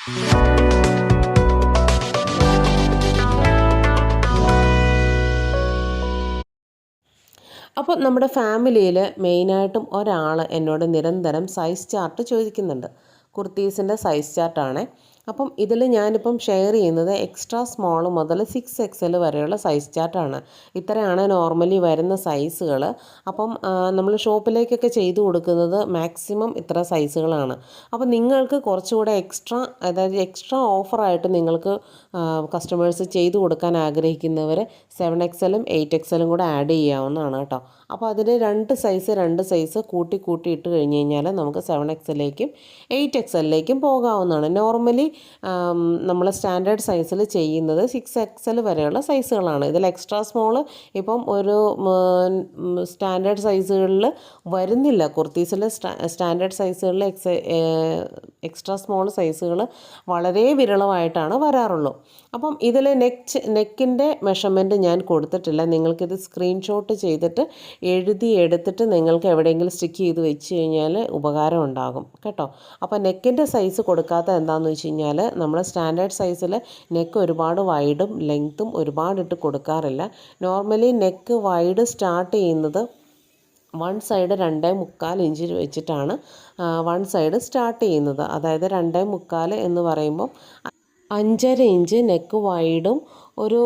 അപ്പോൾ നമ്മുടെ ഫാമിലിയിൽ മെയിനായിട്ടും ഒരാൾ എന്നോട് നിരന്തരം സൈസ് ചാർട്ട് ചോദിക്കുന്നുണ്ട്. കുർത്തീസിന്റെ സൈസ് ചാർട്ടാണ് അപ്പം ഇതിൽ ഞാനിപ്പം ഷെയർ ചെയ്യുന്നത് എക്സ്ട്രാ സ്മോൾ മുതൽ സിക്സ് എക്സൽ വരെയുള്ള സൈസ് ചാർട്ടാണ് ഇത്രയാണ് നോർമലി വരുന്ന സൈസുകൾ അപ്പം നമ്മൾ ഷോപ്പിലേക്കൊക്കെ ചെയ്തു കൊടുക്കുന്നത് മാക്സിമം ഇത്ര സൈസുകളാണ് അപ്പം നിങ്ങൾക്ക് കുറച്ചുകൂടെ എക്സ്ട്രാ അതായത് എക്സ്ട്രാ ഓഫറായിട്ട് നിങ്ങൾക്ക് കസ്റ്റമേഴ്സ് ചെയ്തു കൊടുക്കാൻ ആഗ്രഹിക്കുന്നവർ സെവൻ എക്സലും എയ്റ്റ് എക്സലും കൂടെ ആഡ് ചെയ്യാവുന്നതാണ് കേട്ടോ. അപ്പോൾ അതിൽ രണ്ട് സൈസ് രണ്ട് സൈസ് കൂട്ടി കൂട്ടി ഇട്ട് കഴിഞ്ഞ് കഴിഞ്ഞാൽ നമുക്ക് സെവൻ എക്സലിലേക്കും എയ്റ്റ് എക്സലിലേക്കും പോകാവുന്നതാണ്. നോർമലി നമ്മൾ സ്റ്റാൻഡേർഡ് സൈസിൽ ചെയ്യുന്നത് സിക്സ് എക്സൽ വരെയുള്ള സൈസുകളാണ്. ഇതിൽ എക്സ്ട്രാ സ്മോൾ ഇപ്പം ഒരു സ്റ്റാൻഡേർഡ് സൈസുകളിൽ വരുന്നില്ല. കുർത്തീസിൽ സ്റ്റാൻഡേർഡ് സൈസുകളിൽ എക്സ് എക്സ്ട്രാ സ്മോൾ സൈസുകൾ വളരെ വിരളമായിട്ടാണ് വരാറുള്ളൂ. അപ്പം ഇതിൽ നെക്ക് നെക്കിന്റെ മെഷർമെന്റ് ഞാൻ കൊടുത്തിട്ടില്ല. നിങ്ങൾക്കിത് സ്ക്രീൻഷോട്ട് ചെയ്തിട്ട് എഴുതി എടുത്തിട്ട് നിങ്ങൾക്ക് എവിടെയെങ്കിലും സ്റ്റിക്ക് ചെയ്ത് വെച്ച് കഴിഞ്ഞാൽ ഉപകാരം ഉണ്ടാകും. കേട്ടോ? അപ്പോൾ നെക്കിന്റെ സൈസ് കൊടുക്കാത്ത എന്താണെന്ന് വെച്ച് കഴിഞ്ഞാൽ നമ്മൾ സ്റ്റാൻഡേർഡ് സൈസിൽ നെക്ക് ഒരുപാട് വൈഡും ലെങ്ത്തും ഒരുപാടിട്ട് കൊടുക്കാറില്ല. നോർമലി നെക്ക് വൈഡ് സ്റ്റാർട്ട് ചെയ്യുന്നത് വൺ സൈഡ് രണ്ടേ മുക്കാൽ ഇഞ്ച് വെച്ചിട്ടാണ് വൺ സൈഡ് സ്റ്റാർട്ട് ചെയ്യുന്നത്. അതായത് രണ്ടേ മുക്കാൽ എന്ന് പറയുമ്പം അഞ്ചര ഇഞ്ച് നെക്ക് വൈഡും ഒരു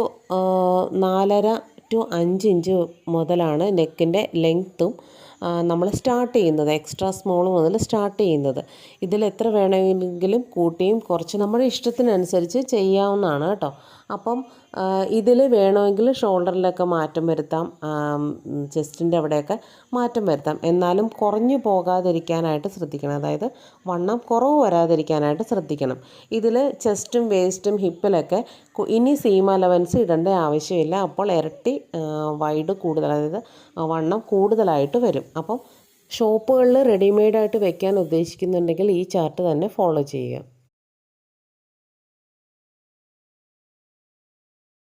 നാലര ടു അഞ്ച് ഇഞ്ച് മുതലാണ് നെക്കിന്റെ ലെങ്ത്തും നമ്മൾ സ്റ്റാർട്ട് ചെയ്യുന്നത് എക്സ്ട്രാ സ്മോൾ മുതൽ സ്റ്റാർട്ട് ചെയ്യുന്നത്. ഇതിൽ എത്ര വേണമെങ്കിലും കൂട്ടിയും കുറച്ച് നമ്മുടെ ഇഷ്ടത്തിനനുസരിച്ച് ചെയ്യാവുന്നതാണ് കേട്ടോ. അപ്പം ഇതിൽ വേണമെങ്കിൽ ഷോൾഡറിലൊക്കെ മാറ്റം വരുത്താം ചെസ്റ്റിന്റെ അവിടെയൊക്കെ മാറ്റം വരുത്താം. എന്നാലും കുറഞ്ഞു പോകാതിരിക്കാനായിട്ട് ശ്രദ്ധിക്കണം. അതായത് വണ്ണം കുറവ് വരാതിരിക്കാനായിട്ട് ശ്രദ്ധിക്കണം. ഇതിൽ ചെസ്റ്റും വേസ്റ്റും ഹിപ്പിലൊക്കെ ഇനി സീം അലവൻസ് ഇടേണ്ട ആവശ്യമില്ല. അപ്പോൾ ഇരട്ടി വൈഡ് കൂടുതൽ അതായത് വണ്ണം കൂടുതലായിട്ട് വരും. അപ്പം ഷോപ്പുകളിൽ റെഡിമെയ്ഡായിട്ട് വെക്കാൻ ഉദ്ദേശിക്കുന്നുണ്ടെങ്കിൽ ഈ ചാർട്ട് തന്നെ ഫോളോ ചെയ്യുക.